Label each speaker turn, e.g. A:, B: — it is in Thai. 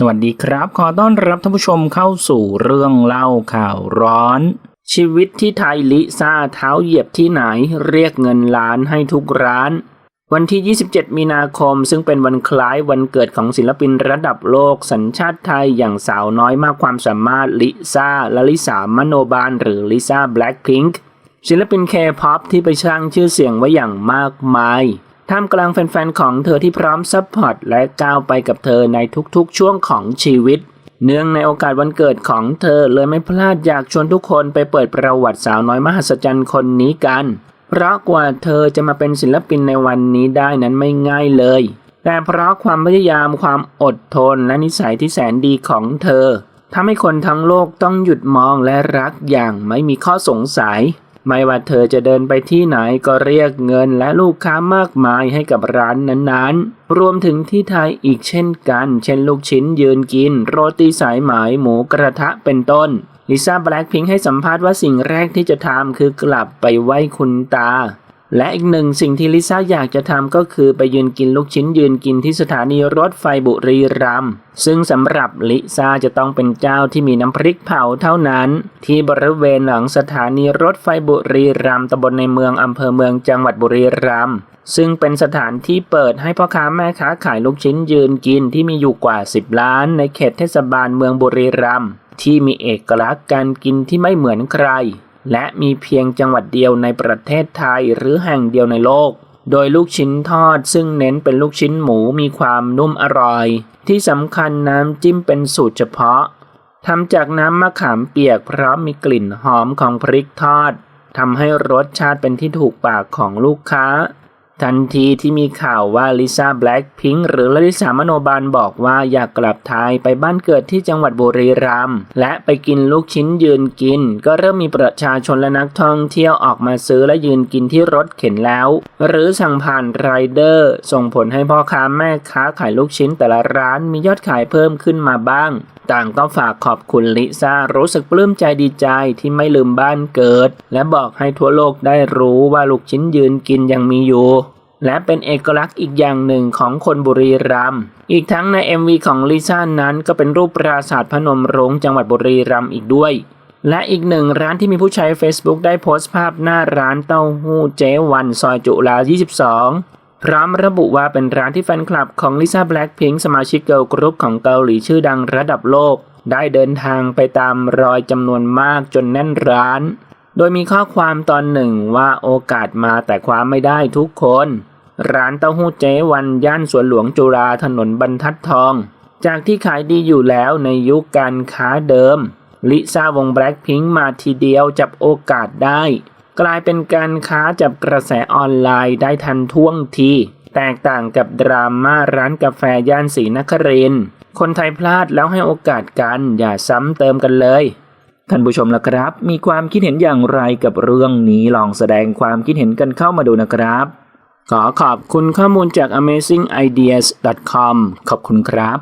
A: สวัสดีครับ ขอต้อนรับท่านผู้ชมเข้าสู่เรื่องเล่าข่าวร้อน ชีวิตที่ไทยลิซ่าเท้าเหยียบที่ไหนเรียกเงินล้านให้ทุกร้าน วันที่ 27 มีนาคม ซึ่งเป็นวันคล้ายวันเกิดของศิลปินระดับโลกสัญชาติไทยอย่างสาวน้อยมากความสามารถลิซ่าลลิสามโนบาลหรือลิซ่าแบล็คพิงค์ศิลปินเคป๊อปที่ไปสร้างชื่อเสียงไว้อย่างมากมาย ท่ามกลางแฟนๆของเธอที่พร้อมซัพพอร์ตและก้าวไปกับเธอในทุกๆ ช่วงของชีวิต เนื่องในโอกาสวันเกิดของเธอเลยไม่พลาดอยากชวนทุกคนไปเปิดประวัติสาวน้อยมหัศจรรย์คนนี้กัน เพราะกว่าเธอจะมาเป็นศิลปินในวันนี้ได้นั้นไม่ง่ายเลย แต่เพราะความพยายามความอดทนและนิสัยที่แสนดีของเธอทำให้คนทั้งโลกต้องหยุดมองและรักอย่างไม่มีข้อสงสัย ไม่ว่าเธอจะเดินไปที่ไหนก็เรียกเงินและลูกค้ามากมายให้กับร้านนั้นๆ รวมถึงที่ไทยอีกเช่นกัน เช่นลูกชิ้นยืนกิน โรตีสายไหมหมูกระทะเป็นต้นลิซ่าแบล็คพิงค์ให้สัมภาษณ์ว่าสิ่งแรกที่จะทำคือกลับไปไหว้คุณตา และอีกหนึ่งสิ่งที่ลิซ่าอยากจะทำก็คือไปยืนกินลูกชิ้นยืนกินที่สถานีรถไฟบุรีรัมย์ซึ่งสำหรับลิซ่าจะต้องเป็นเจ้าที่มีน้ำพริกเผาเท่านั้น ที่บริเวณหลังสถานีรถไฟบุรีรัมย์ตำบลในเมืองอำเภอเมืองจังหวัดบุรีรัมย์ซึ่งเป็นสถานที่เปิดให้พ่อค้าแม่ค้าขายลูกชิ้นยืนกินที่มีอยู่กว่า 10 ล้าน ในเขตเทศบาลเมืองบุรีรัมย์ที่มีเอกลักษณ์การกินที่ไม่เหมือนใคร และมีเพียงจังหวัดเดียวในประเทศไทยหรือแห่งเดียวในโลก โดยลูกชิ้นทอดซึ่งเน้นเป็นลูกชิ้นหมูมีความนุ่มอร่อย ที่สำคัญน้ำจิ้มเป็นสูตรเฉพาะทำจากน้ำมะขามเปียกเพราะมีกลิ่นหอมของพริกทอดทำให้รสชาติเป็นที่ถูกปากของลูกค้า ทันทีที่มีข่าวว่าลิซ่าแบล็คพิงหรือลลิสามโนบาลบอกว่าอยากกลับไทยไปบ้านเกิดที่จังหวัดบุรีรัมย์และไปกินลูกชิ้นยืนกิน ก็เริ่มมีประชาชนและนักท่องเที่ยวออกมาซื้อและยืนกินที่รถเข็นแล้ว หรือสั่งผ่านไรเดอร์ ส่งผลให้พ่อค้าแม่ค้าขายลูกชิ้นแต่ละร้านมียอดขายเพิ่มขึ้นมาบ้างต่างก็ฝากขอบคุณลิซ่ารู้สึกปลื้มใจดีใจที่ไม่ลืมบ้านเกิด และบอกให้ทั่วโลกได้รู้ว่าลูกชิ้นยืนกินยังมีอยู่ และเป็นเอกลักษณ์อีกอย่างหนึ่งของคนบุรีรัมย์ อีกทั้งใน MV ของลิซ่านั้นก็เป็นรูปปราสาทพนมรุ้งจังหวัดบุรีรัมย์อีกด้วย และอีกหนึ่งร้านที่มีผู้ใช้ Facebook ได้โพสต์ภาพหน้าร้านเต้าหู้เจวันซอยจุฬา22 พร้อมระบุว่าเป็นร้านที่แฟนคลับของลิซ่าแบล็คพิงสมาชิกเกิร์ลกรุ๊ปของเกาหลีชื่อดังระดับโลก ได้เดินทางไปตามรอยจำนวนมากจนแน่นร้าน โดยมีข้อความตอนหนึ่งว่าโอกาสมาแต่ความไม่ได้ทุกคน ร้านเต้าหู้เจ๊วันย่านสวนหลวงจุฬาถนนบรรทัดทอง จากที่ขายดีอยู่แล้วในยุคการค้าเดิม ลิซ่าวงแบล็คพิงค์มาทีเดียวจับโอกาสได้ กลายเป็นการค้าจับกระแสออนไลน์ได้ทันท่วงที แตกต่างกับดราม่าร้านกาแฟย่านศรีนครินทร์คนไทยพลาดแล้วให้โอกาสกันอย่าซ้ำเติมกันเลย ท่านผู้ชมละครับ มีความคิดเห็นอย่างไรกับเรื่องนี้ลองแสดงความคิดเห็นกันเข้ามาดูนะครับ ขอขอบคุณข้อมูลจาก amazingideas.com ขอบคุณครับ